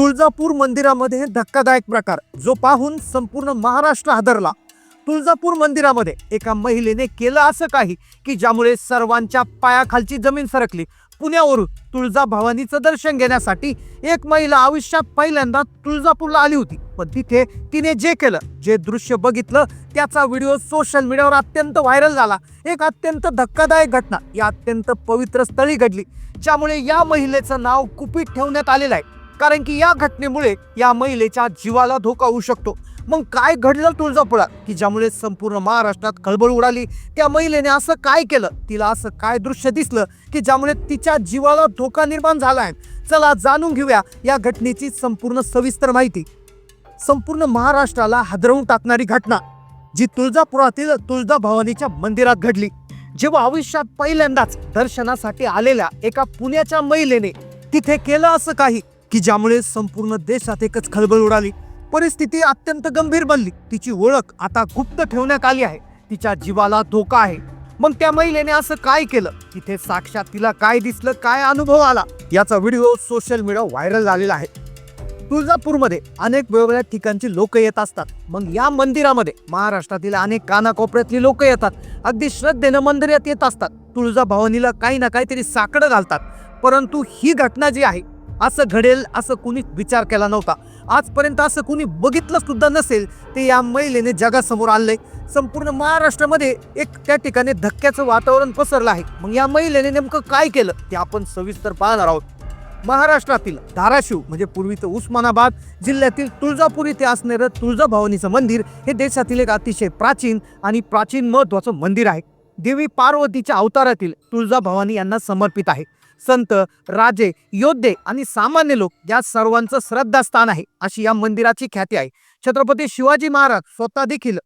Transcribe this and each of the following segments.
तुळजापूर मंदिरामध्ये धक्कादायक प्रकार. जो पाहून संपूर्ण महाराष्ट्र हादरला. तुळजापूर मंदिरामध्ये एका महिलेने केलं असं काही की ज्यामुळे सर्वांच्या पायाखालची जमीन सरकली. पुण्यावरून तुळजा भवानीचं दर्शन घेण्यासाठी एक महिला आयुष्यात पहिल्यांदा तुळजापूरला आली होती. पण तिथे तिने जे केलं जे दृश्य बघितलं त्याचा व्हिडिओ सोशल मीडियावर अत्यंत व्हायरल झाला. एक अत्यंत धक्कादायक घटना. या अत्यंत पवित्र स्थळी घडली. ज्यामुळे या महिलेचं नाव कुपीत ठेवण्यात आलेलं आहे. कारण की या घटनेमुळे या महिलेच्या जीवाला धोका होऊ शकतो. मग काय घडलं तुळजापुरात? की ज्यामुळे संपूर्ण महाराष्ट्रात खळबळ उडाली. त्या महिलेने असं काय केलं? तिला असं काय दृश्य दिसलं? की ज्यामुळे तिच्या जीवाला धोका निर्माण झाला आहे? चला जाणून घेऊया या घटनेची संपूर्ण सविस्तर माहिती. संपूर्ण महाराष्ट्राला हादरवून टाकणारी घटना जी तुळजापुरातील तुळजा भवानीच्या मंदिरात घडली. जेव्हा आयुष्यात पहिल्यांदाच दर्शनासाठी आलेल्या एका पुण्याच्या महिलेने तिथे केलं असं काही? की ज्यामुळे संपूर्ण देशात एकच खळबळ उडाली. परिस्थिती अत्यंत गंभीर बनली. तिची ओळख आता गुप्त ठेवण्यात आली आहे. तिच्या जीवाला धोका आहे. मग त्या महिलेने असं काय केलं? तिथे साक्षात तिला काय दिसलं? काय अनुभव आला? याचा व्हिडिओ सोशल मीडिया व्हायरल झालेला आहे. तुळजापूरमध्ये अनेक वेगवेगळ्या ठिकाणची लोक येत असतात. मग या मंदिरामध्ये महाराष्ट्रातील अनेक कानाकोपऱ्यातली लोक येतात. अगदी श्रद्धेनं मंदिरात येत असतात. तुळजा भवानीला काही ना काहीतरी साकडं घालतात. परंतु ही घटना जी आहे असं घडेल असं कुणी विचार केला नव्हता. आजपर्यंत असं कुणी बघितलं सुद्धा नसेल ते या महिलेने जगासमोर आणलंय. संपूर्ण महाराष्ट्रामध्ये एक त्या ठिकाणी धक्क्याचं वातावरण पसरलं आहे. मग या महिलेने नेमकं काय केलं? ते आपण सविस्तर पाहणार आहोत. महाराष्ट्रातील धाराशिव म्हणजे पूर्वीचं उस्मानाबाद जिल्ह्यातील तुळजापूर इथे असणारं तुळजाभवानीचं मंदिर हे देशातील एक अतिशय प्राचीन आणि प्राचीन महत्त्वाचं मंदिर आहे. देवी पार्वतीच्या अवतारातील तुळजाभवानी यांना समर्पित आहे. संत राजे योद्धे आणि सामान्य लोक या सर्वांचं श्रद्धास्थान आहे अशी या मंदिराची ख्याती आहे. छत्रपती शिवाजी महाराज स्वतः देखील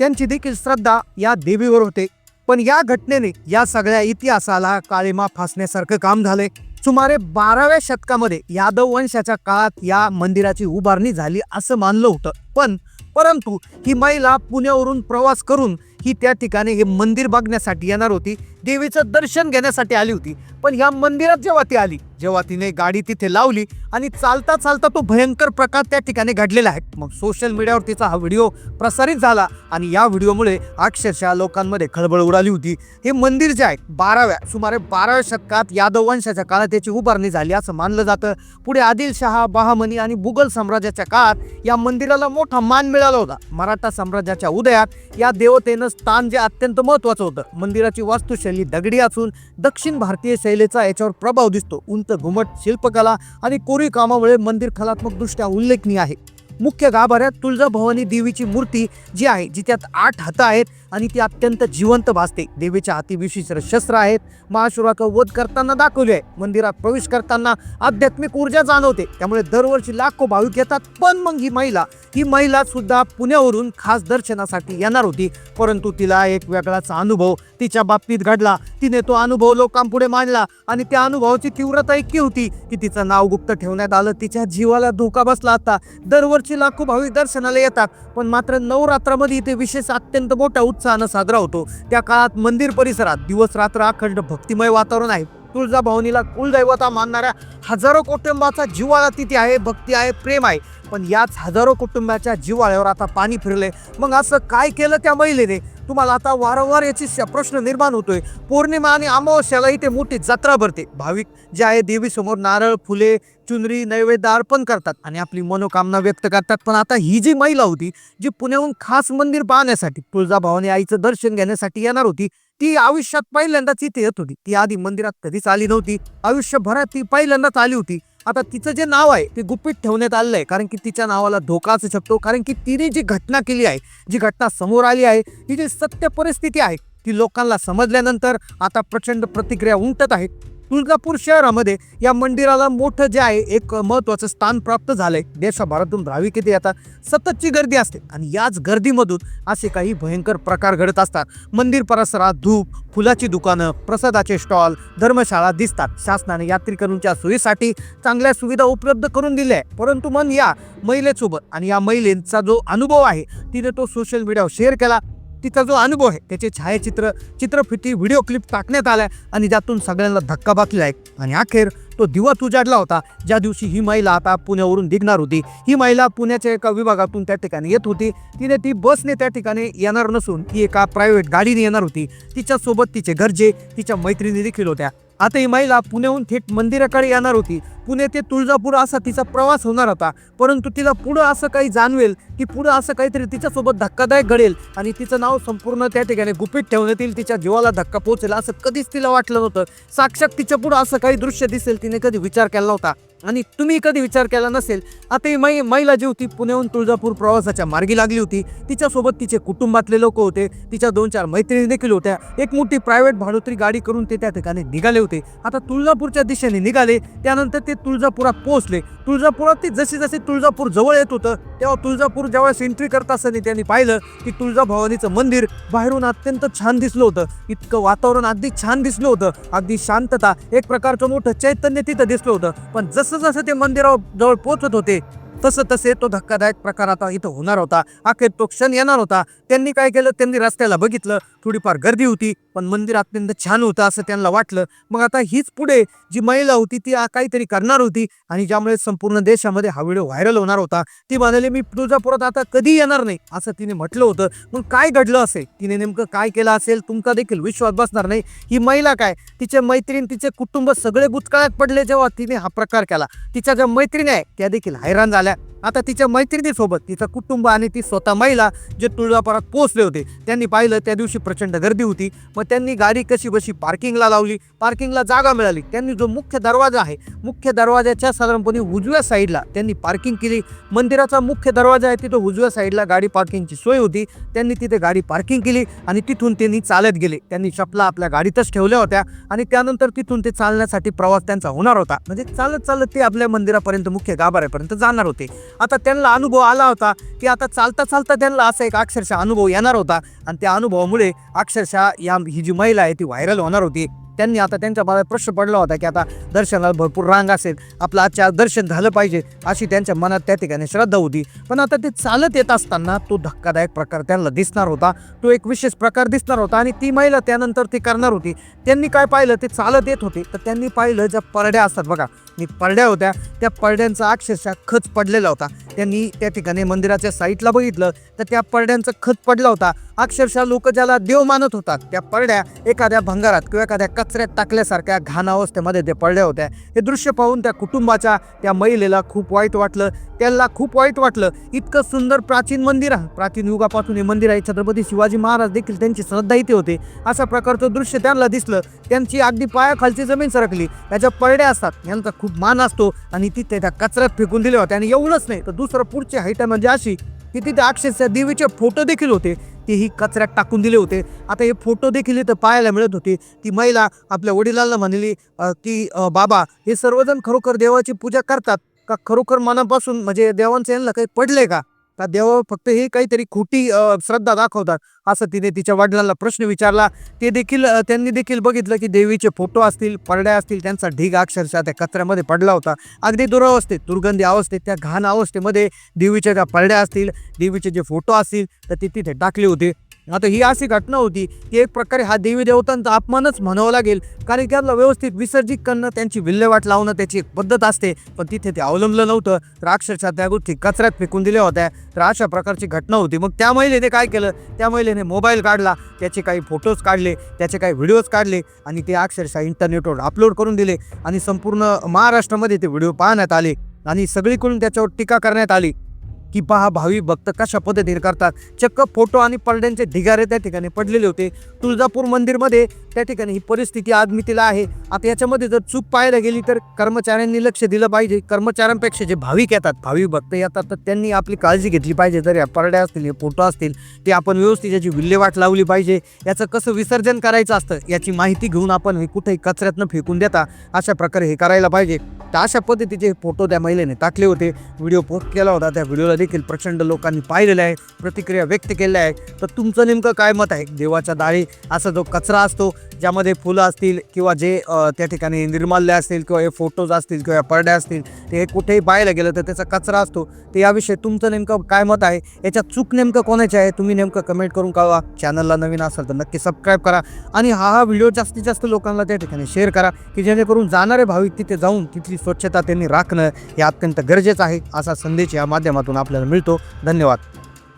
त्यांची देखील श्रद्धा या देवीवर होते. पण या घटनेने या सगळ्या इतिहासाला काळीमा फासण्यासारखं काम झालंय. सुमारे बाराव्या शतकामध्ये यादव वंशाच्या काळात या मंदिराची उभारणी झाली असं मानलं होतं. पण परंतु ही महिला पुण्यावरून प्रवास करून ही त्या ठिकाणी हे मंदिर बघण्यासाठी येणार होती. देवीचं दर्शन घेण्यासाठी आली होती. पण ह्या मंदिरात जेव्हा ती आली जेव्हा तिने गाडी तिथे लावली आणि चालता चालता तो भयंकर प्रकार त्या ठिकाणी घडलेला आहे. मग सोशल मीडियावर तिचा हा व्हिडिओ प्रसारित झाला आणि या व्हिडिओमुळे अक्षरशः लोकांमध्ये खळबळ उडाली होती. हे मंदिर जे आहे बाराव्या सुमारे बाराव्या शतकात यादव वंशाच्या काळात त्याची उभारणी झाली असं मानलं जातं. पुढे आदिलशहा बहामनी आणि मुघल साम्राज्याच्या काळात या मंदिराला मोठा मान मिळाला होता. मराठा साम्राज्याच्या उदयात या देवतेनं स्थान जे अत्यंत महत्वाचं होतं. मंदिराची वास्तुशैली दगडी असून दक्षिण भारतीय शैलीचा याच्यावर प्रभाव दिसतो. उंच घुमट शिल्पकला आणि कोरीव कामामुळे मंदिर कलात्मकदृष्ट्या उल्लेखनीय आहे. मुख्य गाभाऱ्यात तुळजाभवानी देवीची मूर्ती जी आहे जिच्यात आठ हातं आहेत आणि ती अत्यंत जिवंत भासते. देवीच्या हाती विशिष्ट शस्त्र आहेत. महाशुराक वध करताना दाखवले आहे. मंदिरात प्रवेश करताना आध्यात्मिक ऊर्जा जाणवते. त्यामुळे दरवर्षी लाखो भाविक येतात. पण मग ही महिला ही महिला सुद्धा पुण्यावरून खास दर्शनासाठी येणार होती. परंतु तिला एक वेगळाच अनुभव तिच्या बाबतीत घडला. तिने तो अनुभव लोकांपुढे मांडला आणि त्या अनुभवाची तीव्रता इतकी होती की तिचं नाव गुप्त ठेवण्यात आलं. तिच्या जीवाला धोका बसला आता. दरवर्षी लाखो भाविक दर्शनाला येतात. पण मात्र नवरात्रामध्ये इथे विशेष अत्यंत मोठ्या उत्साहानं साजरा होतो. त्या काळात मंदिर परिसरात दिवस रात्र अखंड भक्तिमय वातावरण आहे. तुळजाभवानीला कुलदैवता मानणाऱ्या हजारो कुटुंबाचा जिव्हाळा तिथे आहे भक्ती आहे प्रेम आहे. पण याच हजारो कुटुंबाच्या जिव्हाळ्यावर आता पाणी फिरले मग असं काय केलं त्या महिलेने? तुम्हाला आता वारंवार याची प्रश्न निर्माण होतोय. पौर्णिमा आणि अमावस्याला इथे मोठी जत्रा भरते. भाविक जे आहे देवीसमोर नारळ फुले चुनरी नैवेद्य अर्पण करतात आणि आपली मनोकामना व्यक्त करतात. पण आता ही जी महिला होती जी पुण्याहून खास मंदिर पाहण्यासाठी तुळजाभवानी आईचं दर्शन घेण्यासाठी येणार होती ती आयुष्यात पहिल्यांदाच इथे येत होती. ती आधी मंदिरात कधीच आली नव्हती. आयुष्यभरात ती पहिल्यांदाच आली होती. आता तिचं जे नाव आहे ते गुपित ठेवण्यात आलेलं आहे कारण की तिच्या नावाला धोका असू शकतो कारण की तिने जी घटना केली आहे जी घटना समोर आली आहे ही जी सत्य परिस्थिती आहे ती लोकांना समजल्यानंतर आता प्रचंड प्रतिक्रिया उमटत आहेत तुळजापूर शहरामध्ये या मंदिराला मोठं जे आहे एक महत्त्वाचं स्थान प्राप्त झालंय. देशभरातून भाविक येथे येतात सततची गर्दी असते. आणि याच गर्दीमधून असे काही भयंकर प्रकार घडत असतात. मंदिर परिसरात धूप फुलाची दुकानं प्रसादाचे स्टॉल धर्मशाळा दिसतात. शासनाने यात्रेकरूंच्या सोयीसाठी चांगल्या सुविधा उपलब्ध करून दिल्या आहे परंतु मन या महिलेसोबत आणि या महिलेचा जो अनुभव आहे तिने तो सोशल मीडियावर शेअर केला. तिचा जो अनुभव आहे त्याचे छायाचित्र चित्रफिती व्हिडिओ क्लिप टाकण्यात आल्या आणि त्यातून सगळ्यांना धक्का बसला आहे. आणि अखेर तो दिवस उजाडला होता. ज्या दिवशी ही महिला आता पुण्यावरून निघणार होती ही महिला पुण्याच्या एका विभागातून त्या ठिकाणी येत होती. तिने ती बसने त्या ठिकाणी येणार नसून ती एका प्रायव्हेट गाडीने येणार होती. तिच्यासोबत तिचे घरचे तिच्या मैत्रिणी देखील होत्या. आता ही महिला पुण्याहून थेट मंदिराकडे येणार होती. पुणे ते तुळजापूर असा तिचा प्रवास होणार होता. परंतु तिला पुढं असं काही जाणवेल की पुढं असं काहीतरी तिच्यासोबत धक्कादायक घडेल आणि तिचं नाव संपूर्ण त्या ठिकाणी गुपित ठेवण्यात येईल तिच्या जीवाला धक्का पोहोचेल असं कधीच तिला वाटलं नव्हतं. साक्षात तिच्या पुढं असं काही दृश्य दिसेल तिने कधी विचार केला नव्हता. आणि तुम्ही कधी विचार केला नसेल आता ही मै महिला जी होती पुण्याहून तुळजापूर प्रवासाच्या मार्गी लागली होती तिच्यासोबत तिचे कुटुंबातले लोक होते तिच्या दोन चार मैत्रिणी देखील होत्या. एक मोठी प्रायव्हेट भाडोत्री गाडी करून ते त्या ठिकाणी निघाले होते. आता तुळजापूरच्या दिशेने निघाले त्यानंतर ते तुळजापुरात पोहोचले. तुळजापुरात ते जसे जसे तुळजापूर जवळ येत होतं तेव्हा तुळजापूर ज्यावेळेस एंट्री करत असताना त्यांनी पाहिलं की तुळजाभवानीचं मंदिर बाहेरून अत्यंत छान दिसलं होतं. इतकं वातावरण अगदी छान दिसलं होतं. अगदी शांतता एक प्रकारचं मोठं चैतन्य तिथं दिसलं होतं. पण जसं जसं ते मंदिरावर जवळ पोचत होते तसं तसे तो धक्कादायक प्रकार आता इथं होणार होता. अखेर तो क्षण येणार होता. त्यांनी काय केलं? त्यांनी रस्त्याला बघितलं. थोडीफार गर्दी होती पण मंदिर अत्यंत छान होतं असं त्यांना वाटलं. मग आता हीच पुढे जी महिला होती ती काहीतरी करणार होती आणि ज्यामुळे संपूर्ण देशामध्ये हा व्हिडिओ व्हायरल होणार होता. ती म्हणाली मी तुळजापुरात आता कधी येणार नाही असं तिने म्हटलं होतं. मग काय घडलं असेल? तिने नेमकं काय केलं असेल? तुमचा देखील विश्वास बसणार नाही. ही महिला काय? तिचे मैत्रीण तिचे कुटुंब सगळे गुचकाळ्यात पडले जेव्हा तिने हा प्रकार केला. तिच्या ज्या मैत्रिणी आहे त्या देखील हैराण झाल्या. आता तिच्या मैत्रिणीसोबत तिचं कुटुंब आणि ती स्वतः महिला जे तुळजापुरात पोहोचले होते त्यांनी पाहिलं त्या दिवशी प्रचंड गर्दी होती. मग त्यांनी गाडी कशी बशी पार्किंगला लावली पार्किंगला जागा मिळाली. त्यांनी जो मुख्य दरवाजा आहे मुख्य दरवाजाच्या साधारणपणे उजव्या साईडला त्यांनी पार्किंग केली. मंदिराचा मुख्य दरवाजा आहे तिथं उजव्या साईडला गाडी पार्किंगची सोय होती. त्यांनी तिथे गाडी पार्किंग केली आणि तिथून त्यांनी चालत गेले. त्यांनी चपला आपल्या गाडीतच ठेवल्या होत्या आणि त्यानंतर तिथून ते चालण्यासाठी प्रवास त्यांचा होणार होता. म्हणजे चालत चालत ते आपल्या मंदिरापर्यंत मुख्य गाभाऱ्यापर्यंत जाणार होते. आता त्यांना अनुभव आला होता की आता चालता चालता त्यांना असा एक अक्षरशः अनुभव येणार होता. आणि त्या अनुभवामुळे अक्षरशः या ही जी महिला आहे ती व्हायरल होणार होती. त्यांनी आता त्यांच्या मनात प्रश्न पडला होता की आता दर्शनाला भरपूर रांग असेल. आपलं आजच्या दर्शन झालं पाहिजे अशी त्यांच्या मनात त्या ठिकाणी श्रद्धा होती. पण आता ते चालत येत असताना तो धक्कादायक प्रकार त्यांना दिसणार होता. तो एक विशेष प्रकार दिसणार होता आणि ती महिला त्यानंतर ती करणार होती. त्यांनी काय पाहिलं? ते चालत येत होते. तर त्यांनी पाहिलं ज्या परड्या असतात बघा परड्या होत्या. त्या पडड्यांचा अक्षरशः खच पडलेला होता. त्यांनी त्या ठिकाणी मंदिराच्या साईटला बघितलं तर त्या पडद्यांचा खच पडला होता. अक्षरशः लोक ज्याला देव मानत होतात त्या परड्या एखाद्या भंगारात किंवा एखाद्या कचऱ्यात टाकल्यासारख्या घाण अवस्थेमध्ये पडल्या होत्या. हे दृश्य पाहून त्या कुटुंबाच्या त्या महिलेला खूप वाईट वाटलं. त्यांना खूप वाईट वाटलं. इतकं सुंदर प्राचीन मंदिर आहे. प्राचीन युगापासून हे मंदिर आहे. छत्रपती शिवाजी महाराज देखील त्यांची श्रद्धा इथे होते. अशा प्रकारचं दृश्य त्यांना दिसलं. त्यांची अगदी पायाखालची जमीन सरकली. त्याच्या परड्या असतात. यांचा खूप मान असतो आणि तिथे त्या कचऱ्यात फेकून दिले होते. आणि एवढंच नाही. तर दुसरं पुढची हाईट म्हणजे अशी की तिथे अक्षरशः देवीचे फोटो देखील होते. तेही कचऱ्यात टाकून दिले होते. आता हे फोटो देखील इथं पाहायला मिळत होते. ती महिला आपल्या वडिलांना म्हणली की बाबा हे सर्वजण खरोखर देवाची पूजा करतात का? खरोखर मनापासून म्हणजे देवांचं यांना काही पडलंय का? का देवा फक्त हे काहीतरी खोटी श्रद्धा दाखवतात. असं तिने तिच्या वडिलांना प्रश्न विचारला. ते देखील त्यांनी देखील बघितलं की देवीचे फोटो असतील परड्या असतील त्यांचा ढीग अक्षरशः त्या कचऱ्यामध्ये पडला होता. अगदी दुरावस्थेत दुर्गंधी अवस्थेत त्या घाण अवस्थेमध्ये देवीच्या ज्या परड्या असतील देवीचे जे फोटो असतील तर ते तिथे टाकले होते. आता ही अशी घटना होती की एक प्रकारे हा देवी देवतांचा अपमानच म्हणावं लागेल. कारण की त्याला व्यवस्थित विसर्जित करणं त्यांची विल्हेवाट लावणं त्याची एक पद्धत असते. पण तिथे ते अवलंबलं नव्हतं. तर अक्षरशः त्या गोष्टी कचऱ्यात फेकून दिल्या होत्या. तर अशा प्रकारची घटना होती. मग त्या महिलेने काय केलं? त्या महिलेने मोबाईल काढला. त्याचे काही फोटोज काढले. त्याचे काही व्हिडिओज काढले. आणि ते अक्षरशः इंटरनेटवर अपलोड करून दिले. आणि संपूर्ण महाराष्ट्रामध्ये ते व्हिडिओ पाहण्यात आले. आणि सगळीकडून त्याच्यावर टीका करण्यात आली. की पहा भावी भक्त कशा पद्धतीने करतात. चक्क फोटो आणि पडद्यांचे ढिगारे त्या ठिकाणी पडलेले होते. तुळजापूर मंदिरमध्ये त्या ठिकाणी ही परिस्थिती आदमितीला आहे. आता याच्यामध्ये जर चूक पाहायला गेली तर कर्मचाऱ्यांनी लक्ष दिलं पाहिजे. कर्मचाऱ्यांपेक्षा जे भाविक येतात भाविक भक्त येतात तर त्यांनी आपली काळजी घेतली पाहिजे. जर या परड्या असतील हे फोटो असतील ते आपण व्यवस्थित याची विल्हेवाट लावली पाहिजे. याचं कसं विसर्जन करायचं असतं याची माहिती घेऊन आपण हे कुठेही कचऱ्यातनं फेकून देता अशा प्रकारे हे करायला पाहिजे. तर अशा पद्धतीचे फोटो त्या महिलेने टाकले होते. व्हिडिओ पोस्ट केला होता. त्या व्हिडिओला देखील प्रचंड लोकांनी पाहिलेलं आहे. प्रतिक्रिया व्यक्त केल्या आहे. तर तुमचं नेमकं काय मत आहे? देवाच्या दारी असा जो कचरा असतो ज्यामध्ये फुलं असतील किंवा जे त्या ठिकाणी निर्माल्य असतील किंवा हे फोटोज असतील किंवा पडद्या असतील ते कुठेही पाहायला गेलं तर त्याचा कचरा असतो. तर याविषयी तुमचं नेमकं काय मत आहे? याच्यात चूक नेमकं कोणाची आहे? तुम्ही नेमकं कमेंट करून कळवा. चॅनलला नवीन असाल तर नक्की सबस्क्राईब करा आणि हा हा व्हिडिओ जास्तीत जास्त लोकांना त्या ठिकाणी शेअर करा की जेणेकरून जाणारे भाविक तिथे जाऊन तिथली स्वच्छता त्यांनी राखणं हे अत्यंत गरजेचं आहे असा संदेश या माध्यमातून आपल्याला मिळतो. धन्यवाद.